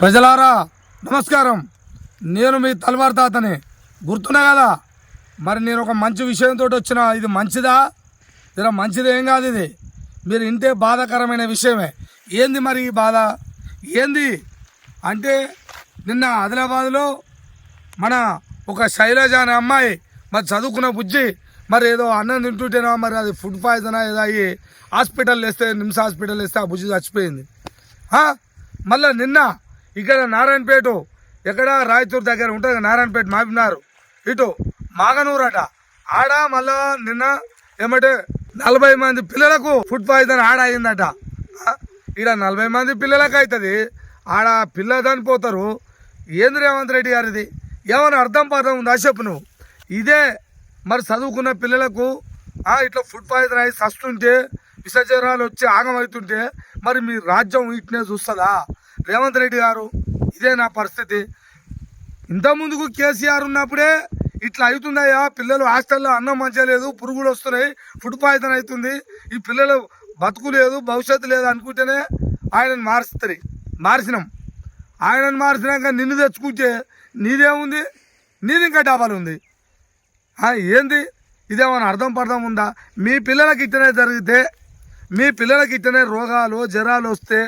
ప్రజలారా నమస్కారం. నేను మీ తలవార్ తాతని. గుర్తున్నా కదా? మరి నేను ఒక మంచి విషయంతో వచ్చిన ఇది మంచిదా? ఇలా మంచిది ఏం కాదు ఇది. మీరు ఇంటే బాధాకరమైన విషయమే. ఏంది మరి ఈ బాధ? ఏంది? అంటే నిన్న ఆదిలాబాద్లో మన ఒక శైలజ అనే అమ్మాయి మరి చదువుకున్న బుజ్జి మరి ఏదో అన్నం తింటుంటేనో మరి అది ఫుడ్ పాయిజనా ఏదో అయ్యి హాస్పిటల్ వేస్తే నిమ్స్ హాస్పిటల్ వేస్తే ఆ బుజ్జి చచ్చిపోయింది. మళ్ళీ మళ్ళా నిన్న ఇక్కడ నారాయణపేట ఎక్కడ రాయచూర్ దగ్గర ఉంటుంది నారాయణపేట మాపినారు ఇటు మాగనూరు అట ఆడ మళ్ళా నిన్న ఏమంటే నలభై మంది పిల్లలకు ఫుడ్ పాయిజన్ ఆడ అయిందట ఇక్కడ ఈడ నలభై మంది పిల్లలకు అవుతుంది ఆడ పిల్ల చనిపోతారు ఏంది రేవంత్ రెడ్డి గారిది? ఏమైనా అర్థం పర్థం ఉందా చెప్పు నువ్వు? ఇదే మరి చదువుకున్న పిల్లలకు ఇట్లా ఫుడ్ పాయిజన్ అయి సస్తుంటే విసర్జనాలు వచ్చి ఆగమవుతుంటే మరి మీ రాజ్యం ఇట్నే చూస్తుందా? రేవంత్ రెడ్డి గారు ఇదే నా పరిస్థితి. ఇంతకుముందుకు కేసీఆర్ ఉన్నప్పుడే ఇట్లా అవుతుందయ్యా పిల్లలు హాస్టల్లో అన్నం మంచిగా లేదు పురుగులు వస్తున్నాయి ఫుడ్ పాయిజన్ అవుతుంది ఈ పిల్లలు బతుకు లేదు భవిష్యత్తు లేదు అనుకుంటేనే ఆయనను మారుస్తుంది మార్చినాం ఆయనను మార్చినాక నిన్ను తెచ్చుకుంటే నీదేముంది? నీది ఇంకా డబాలు ఉంది. ఏంది? ఇదేమైనా అర్థం పర్థం ఉందా? మీ పిల్లలకి ఇట్టనే జరిగితే మీ పిల్లలకి ఇట్టనే రోగాలు జ్వరాలు వస్తే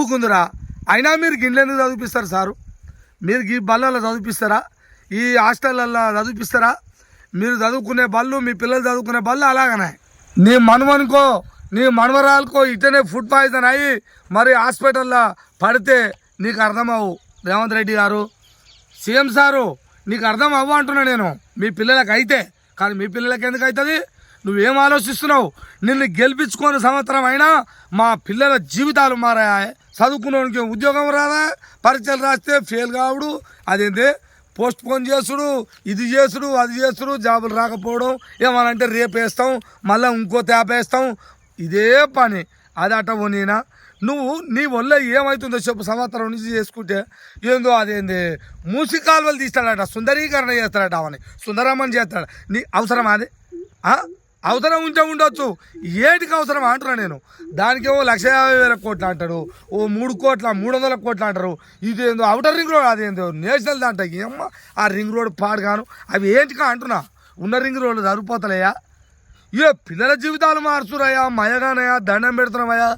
ఊకుందిరా. అయినా మీరు గిన్నెందుకు చదివిపిస్తారు సారు? మీరు ఈ బళ్ళల్లో చదివిపిస్తారా? ఈ హాస్టళ్ళల్లో చదివిపిస్తారా? మీరు చదువుకునే బళ్ళు మీ పిల్లలు చదువుకునే బళ్ళు అలాగనే. నీ మనవనుకో నీ మనవరాలకో ఇట్టనే ఫుడ్ పాయిజన్ అయ్యి మరి హాస్పిటల్లో పడితే నీకు అర్థమవు. రేవంత్ రెడ్డి గారు సీఎం సారు నీకు అర్థం అవ్వ అంటున్నా నేను. మీ పిల్లలకు అయితే కానీ మీ పిల్లలకి ఎందుకు అవుతుంది నువ్వేం ఆలోచిస్తున్నావు? నిన్ను గెలిపించుకొని సంవత్సరం అయినా మా పిల్లల జీవితాలు మారాయి. చదువుకున్నోనికి ఉద్యోగం రాదా? పరీక్షలు రాస్తే ఫెయిల్ కావుడు. అదేంటి పోస్ట్ పోన్ చేసుడు ఇది చేసుడు అది చేసుడు జాబులు రాకపోవడం. ఏమనంటే రేపు వేస్తాం మళ్ళీ ఇంకో తేపేస్తాం ఇదే పని. అది అట నువ్వు నీ వల్ల ఏమవుతుందో చెప్పు సంవత్సరం నుంచి చేసుకుంటే. ఏందో అదేంది? మూసి కాలువలు తీస్తాడట సుందరీకరణ చేస్తాడట అవని సుందరమ్మని చేస్తాడు. నీ అవసరమా అది? అవసరం ఉంటే ఉండొచ్చు. ఏటికి అవసరం అంటున్నా నేను. దానికేమో లక్ష యాభై వేల కోట్లు అంటాడు ఓ మూడు కోట్ల మూడు వందల కోట్లు అంటారు. ఇదేందో అవుటర్ రింగ్ రోడ్ అదేందో నేషనల్ దాంట్లో ఏమో ఆ రింగ్ రోడ్ పాడుగాను అవి ఏంటికా అంటున్నా? ఉన్న రింగ్ రోడ్లు సరిపోతలేయా? ఇక పిల్లల జీవితాలు మార్చురయ్యా మయగానయ్యా దండం పెడుతున్నామయ్యా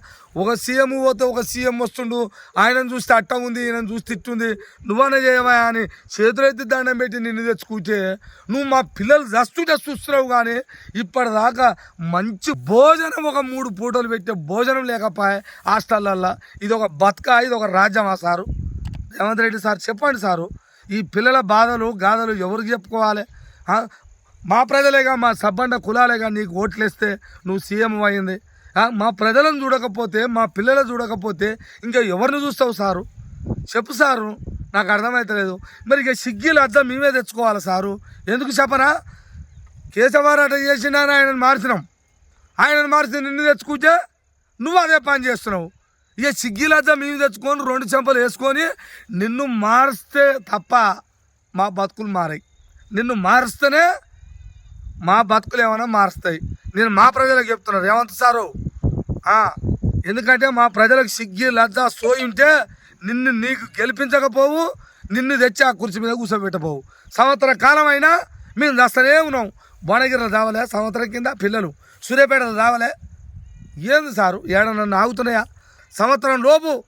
ఒక సీఎం పోతే ఒక సీఎం వస్తుండు ఆయనను చూస్తే అట్ట ఉంది ఈయన చూస్తే తిట్టుంది. నువ్వనే చేయవా అని చేతులైతే దండం పెట్టి నిన్ను తెచ్చుకుంటే నువ్వు మా పిల్లలు జస్తుంటే చూస్తున్నావు కానీ ఇప్పటిదాకా మంచి భోజనం ఒక మూడు పూటలు పెట్టే భోజనం లేకపోయా హాస్టల్లల్లో ఇది ఒక బతుక ఇది ఒక రాజ్యమా సారు? రేవంత్ రెడ్డి సార్ చెప్పండి సారు. ఈ పిల్లల బాధలు గాథలు ఎవరికి చెప్పుకోవాలి? మా ప్రజలేగా మా సబ్బండ కులాలేగా నీకు ఓట్లేస్తే నువ్వు సీఎం అయింది మా ప్రజలను చూడకపోతే మా పిల్లలు చూడకపోతే ఇంకా ఎవరిని చూస్తావు సారు? చెప్పు సారు నాకు అర్థమవుతలేదు మరి ఇక సిగ్గిలు అర్థం మేమే తెచ్చుకోవాలి సారు. ఎందుకు చెప్పనా? కేశవారాట చేసినా ఆయనను మార్చినాం. ఆయనను మార్చి నిన్ను తెచ్చుకుంటే నువ్వు అదే పని చేస్తున్నావు. ఇక సిగ్గిలద్దా మేము తెచ్చుకొని రెండు చెంపలు వేసుకొని నిన్ను మారిస్తే తప్ప మా బతుకులు మారాయి. నిన్ను మారిస్తేనే మా బతుకులు ఏమైనా మారుస్తాయి. నేను మా ప్రజలకు చెప్తున్నా రేవంత్ సారు. ఎందుకంటే మా ప్రజలకు సిగ్గి లజ్జ సోయి ఉంటే నిన్ను నీకు గెలిపించకపోవు నిన్ను తెచ్చి ఆ కుర్చీ మీద కూర్చోబెట్టపోవు సంవత్సర కాలం అయినా మేము దస్తనే ఉన్నాం. బోనగిరిలో రావలే? సంవత్సరం కింద పిల్లలు. సూర్యాపేటలో రావలే? ఏంది సారు? ఏడ నన్ను ఆగుతున్నాయా? సంవత్సరం లోపు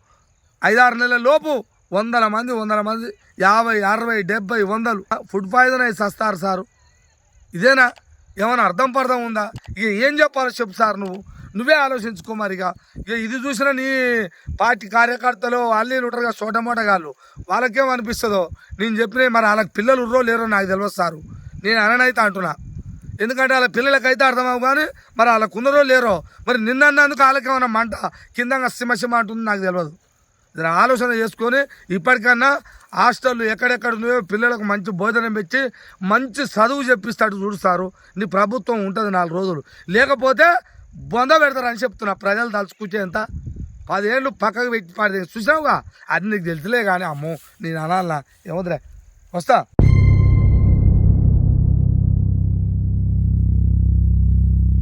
ఐదారు నెలల లోపు వందల మంది వందల మంది యాభై అరవై డెబ్బై వందలు ఫుడ్ పాయిజన్ అయి సస్తారు సారు. ఇదేనా? ఏమైనా అర్థం పర్థం ఉందా? ఇక ఏం చెప్పాలో చెప్పు సార్ నువ్వు. నువ్వే ఆలోచించుకో మరి ఇక ఇక ఇది చూసిన నీ పార్టీ కార్యకర్తలు అల్లీలు ఉంటారుగా చోటమోటగాళ్ళు వాళ్ళకేం అనిపిస్తుందో నేను చెప్పిన మరి వాళ్ళకి పిల్లలు ఉర్రో లేరో నాకు తెలియదు సారు. నేను అననైతే అంటున్నా. ఎందుకంటే వాళ్ళ పిల్లలకైతే అర్థమవు కానీ మరి వాళ్ళకు ఉన్నరో లేరో? మరి నిన్నందుకు వాళ్ళకేమన్నా మంట కిందంగా సిమ సిమ అంటుంది నాకు తెలియదు ఇది ఆలోచన చేసుకొని ఇప్పటికన్నా హాస్టల్ ఎక్కడెక్కడ ఉన్నాయో పిల్లలకు మంచి భోజనం పెట్టి మంచి చదువు చెప్పిస్తాడు చూస్తారు నీ ప్రభుత్వం ఉంటుంది నాలుగు రోజులు. లేకపోతే బొంద పెడతారని చెప్తున్నా ప్రజలు తలుచుకుంటే ఎంత పదేళ్ళు పక్కకు పెట్టి పడి చూసావుగా అది నీకు తెలుసులే కానీ అమ్మో నేను అనాలనా? ఏమొద్దులే వస్తా.